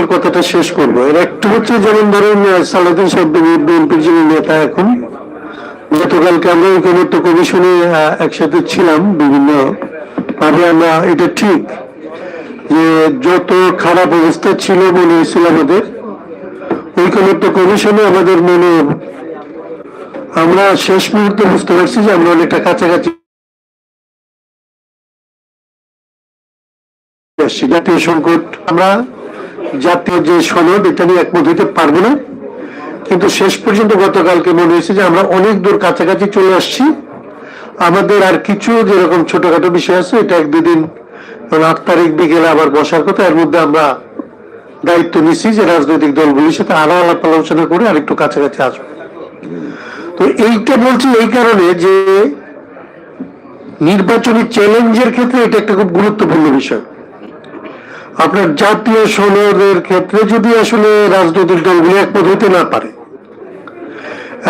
আমার কথাটা শেষ করব। এর একটা হচ্ছে যেমন ধরেন সালাদিন সাহেব বিএনপির যিনি নেতা এখন, গতকালকে আমরা ঐক্যমত্য কমিশনে একসাথে ছিলাম বিভিন্ন ভাবে। আমরা, এটা ঠিক যে যত খারাপ অবস্থা ছিল মনে হয়েছিল আমাদের, ঐক্যমত্য কমিশনে আমাদের মনে, আমরা শেষ মুহূর্তে বুঝতে পারছি যে আমরা অনেকটা কাছাকাছি জাতীয় সংকট, আমরা জাতীয় যে সনদ, এটা নিয়ে একমত হইতে পারব না। কিন্তু শেষ পর্যন্ত গতকালকে মনে হয়েছে যে আমরা অনেক দূর কাছাকাছি চলে আসছি। আমাদের আর কিছু যেরকম ছোটখাটো বিষয় আছে, এটা এক দুদিন আট তারিখ বিকেলে আবার বসার কথা। এর মধ্যে আমরা দায়িত্ব নিচ্ছি যে রাজনৈতিক দলগুলির সাথে আরও আলাপ আলোচনা করে আর একটু কাছাকাছি আসব। তো এইটা বলছি এই কারণে যে নির্বাচনী চ্যালেঞ্জের ক্ষেত্রে এটা একটা খুব গুরুত্বপূর্ণ বিষয়। আপনার জাতীয় সনদের ক্ষেত্রে যদি আসলে রাজনৈতিক দলগুলি একমত হতে না পারে,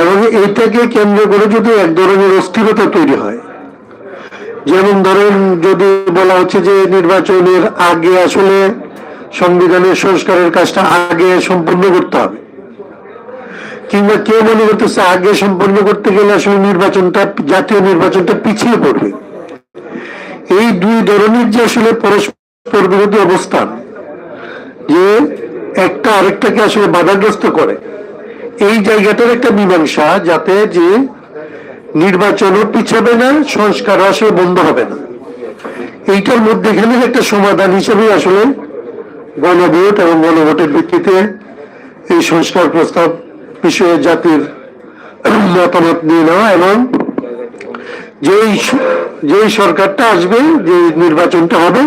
এবং এইটাকে কেন্দ্র করে যদি এক ধরনের অস্থিরতা তৈরি হয়, যেমন ধরেন যদি বলা হচ্ছে যে নির্বাচনের আগে আসলে সংবিধানের সংস্কারের কাজটা আগে সম্পূর্ণ করতে হবে, কিংবা কেউ মনে করতেছে আগে সম্পন্ন করতে গেলে আসলে নির্বাচনটা, জাতীয় নির্বাচনটা পিছিয়ে পড়বে, এই দুই ধরনের যে আসলে পরস্পর বিরোধী অবস্থান যে একটা আরেকটাকে আসলে বাধাগ্রস্ত করে। এই জায়গাটার একটা মীমাংসা যাতে যে নির্বাচনও পিছাবে না সংস্কার আসলে বন্ধ হবে না। এইটার মধ্যেখানে একটা সমাধান হিসেবে আসলে গণভোট এবং গণভোটের ভিত্তিতে এই সংস্কার প্রস্তাব বিষয়ে জাতির মতামত নিয়ে নেওয়া এবং যেই যেই সরকারটা আসবে যে নির্বাচনটা হবে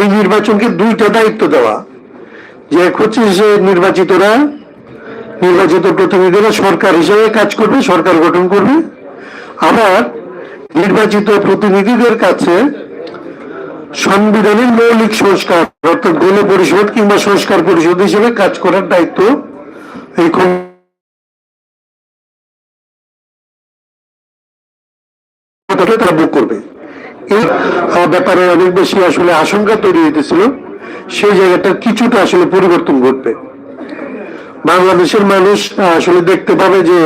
এই নির্বাচনকে দুইটা দায়িত্ব দেওয়া। যে এক হচ্ছে যে নির্বাচিতরা, নির্বাচিত প্রতিনিধিরা সরকার হিসেবে কাজ করবে, সরকার গঠন করবে। আবার নির্বাচিত প্রতিনিধিদের কাছে সংবিধানের মৌলিক সংস্কার, অর্থাৎ গণ পরিষদ কিংবা সংস্কার পরিষদ হিসেবে কাজ করার দায়িত্ব এই তারা ভোগ করবে। ব্যাপারে অনেক বেশি আসলে আশঙ্কা তৈরি হইতেছিল। সেই জায়গাটা কিছুটা আসলে পরিবর্তন ঘটবে। বাংলাদেশের মানুষ আসলে দেখতে পাবে যে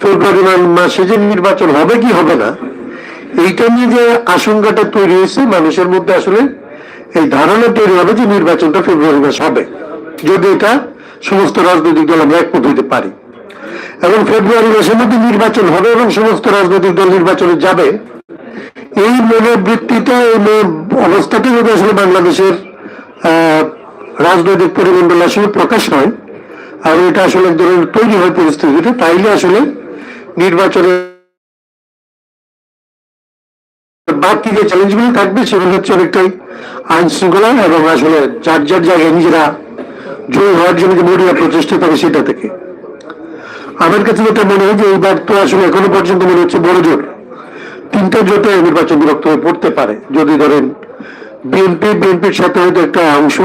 ফেব্রুয়ারি মাসে যে নির্বাচন হবে কি হবে না, এইটা নিয়ে যে আশঙ্কাটা তৈরি হয়েছে, মানুষের মধ্যে আসলে এই ধারণা তৈরি হবে যে নির্বাচনটা ফেব্রুয়ারি মাস হবে। যদি এটা সমস্ত রাজনৈতিক দল আমরা একমত হইতে পারি। এবং ফেব্রুয়ারি মাসের মধ্যে নির্বাচন হবে এবং সমস্ত রাজনৈতিক দল নির্বাচনে যাবে এই মনোবৃত্তিটা এই অবস্থাটা যদি আসলে বাংলাদেশের রাজনৈতিক পরিমণ্ডল আসলে প্রকাশ হয়। আর এটা আসলে এক ধরনের তৈরি হয় পরিস্থিতিটা তাইলে আসলে নির্বাচনের বাকি যে চ্যালেঞ্জগুলো থাকবে সেগুলো হচ্ছে অনেকটাই আইন শৃঙ্খলা এবং আসলে যার যার জায়গায় নিজেরা জয় হওয়ার জন্য যে মরিয়া প্রচেষ্টা থাকে সেটা থেকে। আমার কাছে যেটা মনে হয় যে এইবার তো আসলে এখনও পর্যন্ত মনে হচ্ছে বড় জোট তিনটা জোটে নির্বাচন বিরক্ত হয়ে পড়তে পারে, যদি ধরেন বিএনপি, বিএনপির সাথে হয়তো একটা অংশ।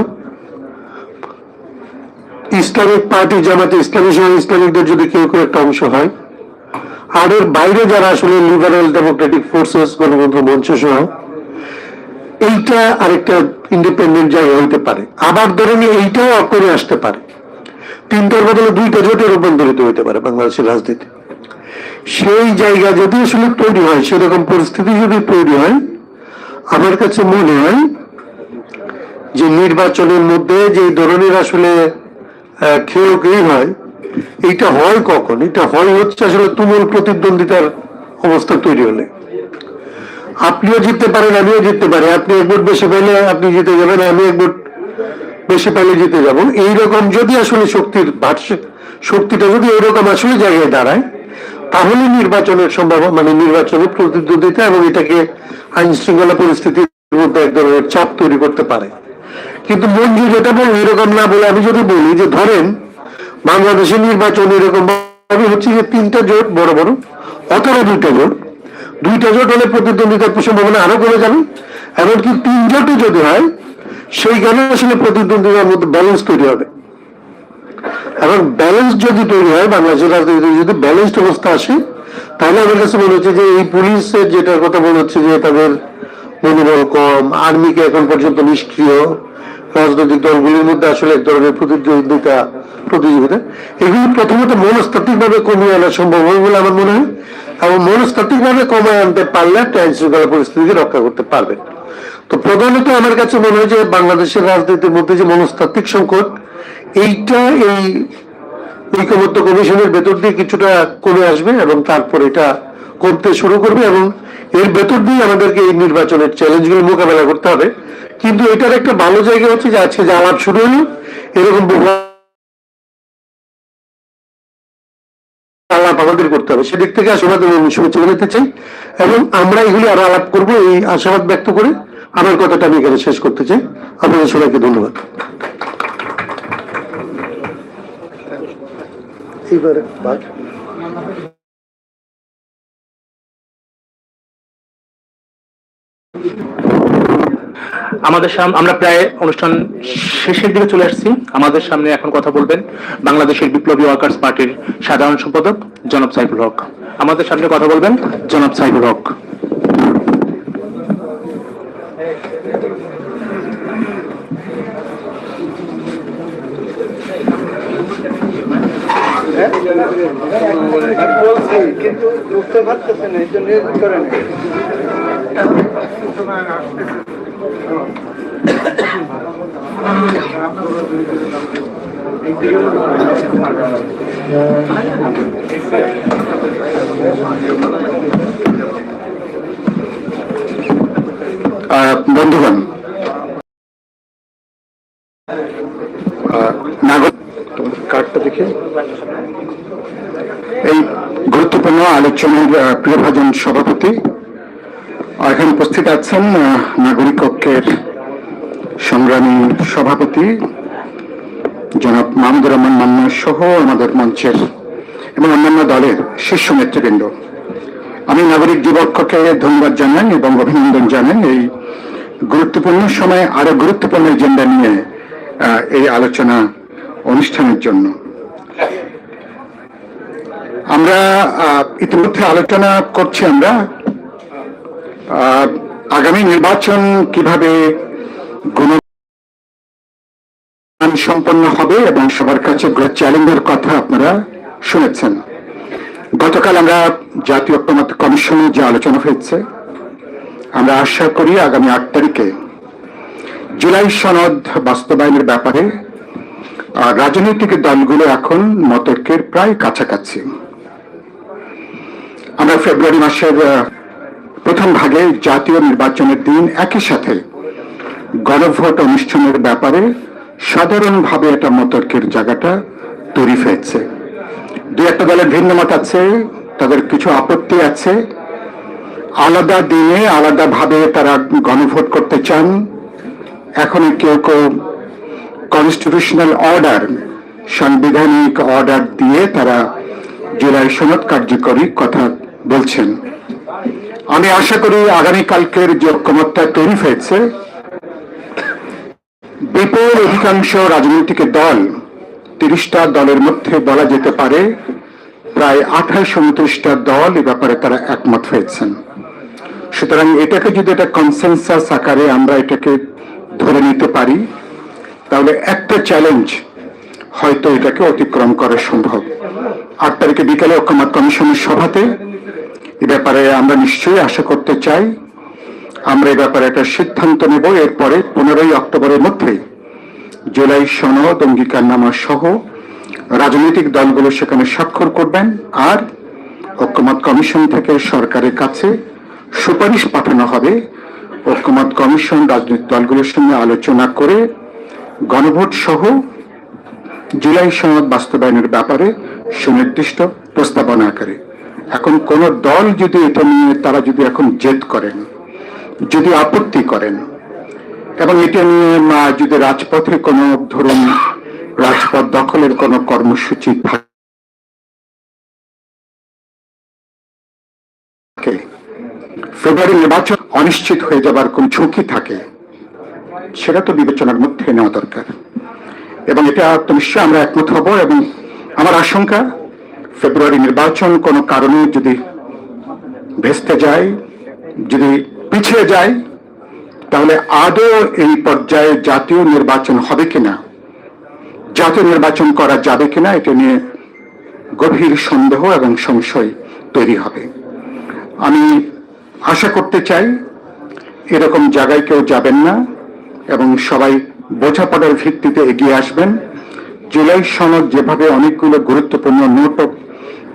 ইসলামিক পার্টি জামাতে ইসলামী সহ ইসলামিকদের যদি কেউ কেউ একটা অংশ হয়, আর এর বাইরে যারা আসলে লিবারেল ডেমোক্রেটিক ফোর্সেস গণতন্ত্র মঞ্চ সহ, এইটা আরেকটা ইন্ডিপেন্ডেন্ট জায়গা হইতে পারে। আবার ধরেন এইটাও করে আসতে পারে। তিনটার বদলে দুইটা জোটে রূপান্তরিত হইতে পারে বাংলাদেশের রাজনীতি। সেই জায়গা যদি আসলে তৈরি হয়, সেরকম পরিস্থিতি যদি তৈরি হয়, আমার কাছে মনে হয় যে নির্বাচনের মধ্যে যে ধরনের আসলে খেয়ে হয়, এইটা হয় কখন? এটা হয় হচ্ছে আসলে তুমুল প্রতিদ্বন্দ্বিতার অবস্থা তৈরি হলে। আপনিও জিততে পারেন, আমিও জিততে পারি। আপনি এক ভোট বেশি পেলে আপনি জিতে যাবেন, আমি এক ভোট বেশি পেলে জিতে যাব। এইরকম যদি আসলে শক্তির ভার্স শক্তিটা যদি এইরকম আসলে জায়গায় দাঁড়ায় তাহলে নির্বাচনের সম্ভব মানে নির্বাচনের প্রতিদ্বন্দ্বিতা এবং এটাকে আইন শৃঙ্খলা পরিস্থিতির মধ্যে এক ধরনের চাপ তৈরি করতে পারে। কিন্তু মঞ্জু যেটা বল এরকম না বলে আমি যদি বলি যে, ধরেন বাংলাদেশের নির্বাচন এরকম ভাবে হচ্ছে যে, তিনটা জোট, বড় বড়, অথবা দুইটা জোট দুইটা জোট হলে প্রতিদ্বন্দ্বিতার সম্ভাবনা আরও কমে যাবে, এমনকি তিন জোটে যদি হয়, সেইখানে আসলে প্রতিদ্বন্দ্বিতার মধ্যে ব্যালেন্স তৈরি হবে। এবং ব্যালেন্স যদি তৈরি হয়, বাংলাদেশের রাজনীতিতে যদি ব্যালেন্সড অবস্থা আসে, তাহলে আমার কাছে মনে হচ্ছে যে এই পুলিশের যেটার কথা মনে হচ্ছে যে তাদের মনোবল কম, আর্মিকে এখন পর্যন্ত নিষ্ক্রিয়, রাজনৈতিক দলগুলির মধ্যে আসলে এক ধরনের প্রতিদ্বন্দ্বিতা, প্রতিযোগিতা, এগুলি প্রথমত মনস্তাত্ত্বিক ভাবে কমিয়ে আনা সম্ভব হবে বলে আমার মনে হয়। এবং মনস্তাত্ত্বিক ভাবে কমিয়ে আনতে পারলে একটা আইন শৃঙ্খলা পরিস্থিতিকে রক্ষা করতে পারবেন। তো প্রধানত আমার কাছে মনে হয় যে বাংলাদেশের রাজনীতির মধ্যে যে মনস্তাত্ত্বিক সংকট এইটা এই ঐক্যবদ্ধ কমিশনের ভেতর দিয়ে কিছুটা কমে আসবে এবং তারপর এটা করতে শুরু করবে এবং এর ভেতর দিয়ে আমাদেরকে এই নির্বাচনের চ্যালেঞ্জগুলো মোকাবেলা করতে হবে। কিন্তু এটার একটা ভালো জায়গা হচ্ছে যে আজকে যে আলাপ শুরু হলো, এরকম আলাপ আমাদের করতে হবে। সেদিক থেকে আশীর্বাদ এবং শুভেচ্ছা জানাতে চাই এবং আমরা এগুলি আরও আলাপ করব এই আশাবাদ ব্যক্ত করে আমার কথাটা আমি এখানে শেষ করতে চাই। আপনাদের সবাইকে ধন্যবাদ। এইবারে বাদ। আমাদের সামনে আমরা প্রায় অনুষ্ঠান শেষের দিকে চলে আসছি। আমাদের সামনে এখন কথা বলবেন বাংলাদেশের বিপ্লবী ওয়ার্কার্স পার্টির সাধারণ সম্পাদক জনাব সাইফুল হক। আমাদের সামনে কথা বলবেন জনাব সাইফুল হক। বলছি কিন্তু ঢুকতে পারতেছে না এই জন্য করেন আহ, বন্ধুগণ আহ, নাগরিক কার্ডটা দেখে এই গুরুত্বপূর্ণ আলোচনার প্রিয়ভাজন সভাপতি এখানে উপস্থিত আছেন নাগরিক কক্ষের সংগ্রামী সভাপতি জনাব মাহমুদুর রহমান মান্না সহ আমাদের মঞ্চের এবং অন্যান্য দলের শীর্ষ নেতৃবৃন্দ। আমি নাগরিক যুবককে ধন্যবাদ জানাই এবং অভিনন্দন জানাই এই গুরুত্বপূর্ণ সময়ে আরও গুরুত্বপূর্ণ এজেন্ডা নিয়ে এই আলোচনা অনুষ্ঠানের জন্য। আমরা ইতিমধ্যে আলোচনা করছি আমরা আগামী নির্বাচন কীভাবে গুণ সম্পন্ন হবে এবং সবার কাছে চ্যালেঞ্জের কথা আপনারা শুনেছেন। গতকাল আমরা জাতীয় ঐক্যমত কমিশনে যে আলোচনা হয়েছে, আমরা আশা করি আগামী আট তারিখে জুলাই সনদ বাস্তবায়নের ব্যাপারে রাজনৈতিক দলগুলো এখন মতৈক্যের প্রায় কাছাকাছি। ফেব্রুয়ারি মাসের প্রথম ভাগে জাতীয় নির্বাচনের দিন একই সাথে গণভোট অনুষ্ঠানের ব্যাপারে সাধারণভাবে এটা মতর্কের জায়গাটা তৈরি হয়েছে। দু একটা দলের ভিন্ন মত আছে, তাদের কিছু আপত্তি আছে। আলাদা দিনে আলাদা ভাবে তারা গণভোট করতে চান। এখন কেউ কেউ কনস্টিটিউশনাল অর্ডার সাংবিধানিক অর্ডার দিয়ে তারা জুলাই সনদ কার্যকরী কথা বলছেন, আমি আশা করি আগামীকালকের যে ঐক্যমতটা তৈরি হয়েছে, বিপুল অধিকাংশ রাজনৈতিক দল, তিরিশটা দলের মধ্যে বলা যেতে পারে, প্রায় আঠাশ উনত্রিশটা দল এ ব্যাপারে তারা একমত হয়েছেন। সুতরাং এটাকে যদি একটা কনসেনসাস আকারে আমরা এটাকে ধরে নিতে পারি, তাহলে একটা চ্যালেঞ্জ হয়তো এটাকে অতিক্রম করা সম্ভব। আট তারিখে বিকেলে ঐক্যমত কমিশনের সভাতে এ ব্যাপারে আমরা নিশ্চয়ই আশা করতে চাই। আমরা এ ব্যাপারে একটা সিদ্ধান্ত নেব। এরপরে পনেরোই অক্টোবরের মধ্যে জুলাই সনদ, অঙ্গীকারনামা সহ রাজনৈতিক দলগুলো সেখানে স্বাক্ষর করবেন আর ঐক্যমত কমিশন থেকে সরকারের কাছে সুপারিশ পাঠানো হবে। ঐক্যমত কমিশন রাজনৈতিক দলগুলোর সঙ্গে আলোচনা করে গণভোট সহ জুলাই সনদ বাস্তবায়নের ব্যাপারে সুনির্দিষ্ট প্রস্তাবনা আকারে এখন কোন দল যদি এটা নিয়ে তারা যদি এখন জেদ করেন, যদি আপত্তি করেন, এবং এটা নিয়ে যদি রাজপথে কোনো, ধরুন, রাজপথ দখলের কোনো কর্মসূচি থাকে, ফেব্রুয়ারি নির্বাচন অনিশ্চিত হয়ে যাবার কোন ঝুঁকি থাকে, সেটা তো বিবেচনার মধ্যে নেওয়া দরকার। এবং এটা তো নিশ্চয়ই আমরা একমত হব, এবং আমার আশঙ্কা ফেব্রুয়ারি নির্বাচন কোনো কারণে যদি ভেস্তে যায়, যদি পিছিয়ে যায়, তাহলে আদৌ এই পর্যায়ে জাতীয় নির্বাচন হবে কিনা? জাতীয় নির্বাচন করা যাবে কিনা? এটা নিয়ে গভীর সন্দেহ এবং সংশয় তৈরি হবে। আমি আশা করতে চাই এরকম জায়গায় কেউ যাবেন না এবং সবাই বোঝাপড়ার ভিত্তিতে এগিয়ে আসবেন। জুলাই সনদ যেভাবে অনেকগুলো গুরুত্বপূর্ণ নোট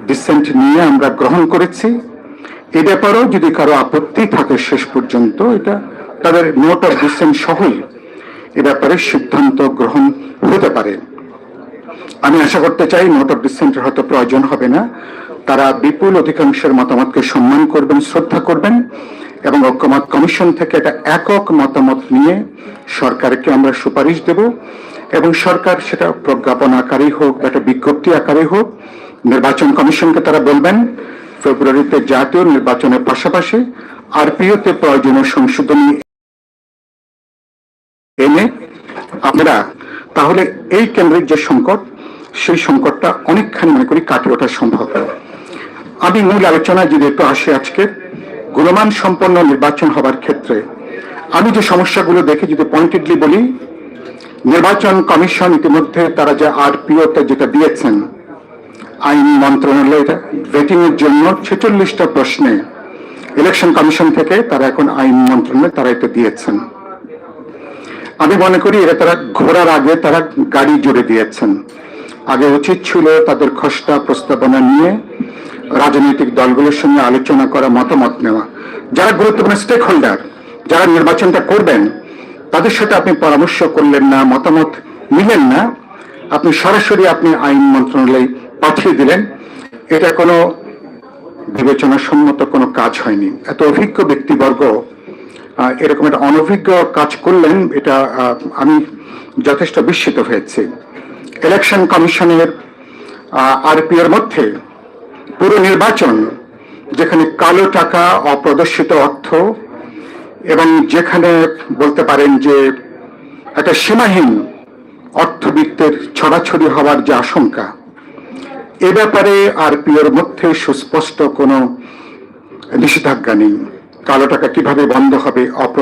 ডিসেন্ট নিয়ে আমরা গ্রহণ করেছি। এ ব্যাপারেও যদি কারও আপত্তি থাকে শেষ পর্যন্ত, এটা তাদের নোট অফ ডিসেন্ট সহই এ ব্যাপারে সিদ্ধান্ত গ্রহণ হতে পারে। আমি আশা করতে চাই নোট অফ ডিসেন্টের হয়তো প্রয়োজন হবে না। তারা বিপুল অধিকাংশের মতামতকে সম্মান করবেন, শ্রদ্ধা করবেন এবং ঐক্যমত কমিশন থেকে একটা একক মতামত নিয়ে সরকারকে আমরা সুপারিশ দেব এবং সরকার সেটা প্রজ্ঞাপন আকারেই হোক বা একটা বিজ্ঞপ্তি আকারে হোক নির্বাচন কমিশনকে তারা বলবেন, ফেব্রুয়ারিতে জাতীয় নির্বাচনের পাশাপাশি আরপিওতে প্রয়োজনীয় সংশোধনী এনে আপনারা, তাহলে এই কেন্দ্রের যে সংকট, সেই সংকটটা অনেকখানি মনে করি কাটিয়ে ওঠা সম্ভব। আমি মূল আলোচনায় যদি একটু আসি আজকে, গুণমান সম্পন্ন নির্বাচন হবার ক্ষেত্রে, আমি যে সমস্যাগুলো দেখে যদি পয়েন্টেডলি বলি, নির্বাচন কমিশন ইতিমধ্যে তারা যে আরপিওতে যেটা দিয়েছেন আইন মন্ত্রণালয় এটা ভেটিং এর জন্য ছেচল্লিশটা প্রশ্নে ইলেকশন কমিশন থেকে তারা এখন আইন মন্ত্রণালয় তারা এটা দিয়েছেন। আমি মনে করি এটা তারা ঘোরার আগে তারা গাড়ি জুড়ে দিয়েছেন। আগে উচিত ছিল তাদের খসড়া প্রস্তাবনা নিয়ে রাজনৈতিক দলগুলোর সঙ্গে আলোচনা করা, মতামত নেওয়া। যারা গুরুত্বপূর্ণ স্টেক হোল্ডার যারা নির্বাচনটা করবেন, তাদের সাথে আপনি পরামর্শ করলেন না, মতামত নিলেন না, আপনি সরাসরি আপনি আইন মন্ত্রণালয়ে পাঠিয়ে দিলেন, এটা কোনো বিবেচনা সম্মত কোনো কাজ হয়নি। এত অভিজ্ঞ ব্যক্তিবর্গ এরকম একটা অনভিজ্ঞ কাজ করলেন, এটা আমি যথেষ্ট বিস্মিত হয়েছি। ইলেকশন কমিশনের আরপি এর মধ্যে পুরো নির্বাচন, যেখানে কালো টাকা, অপ্রদর্শিত অর্থ, এবং যেখানে বলতে পারেন যে একটা সীমাহীন অর্থবিত্তের ছড়াছড়ি হওয়ার যে আশঙ্কা এ ব্যাপারে আরপিওর মধ্যে সুস্পষ্ট কোনো নিষেধাজ্ঞা নেই। কালো টাকা কীভাবে বন্ধ হবে অপ্র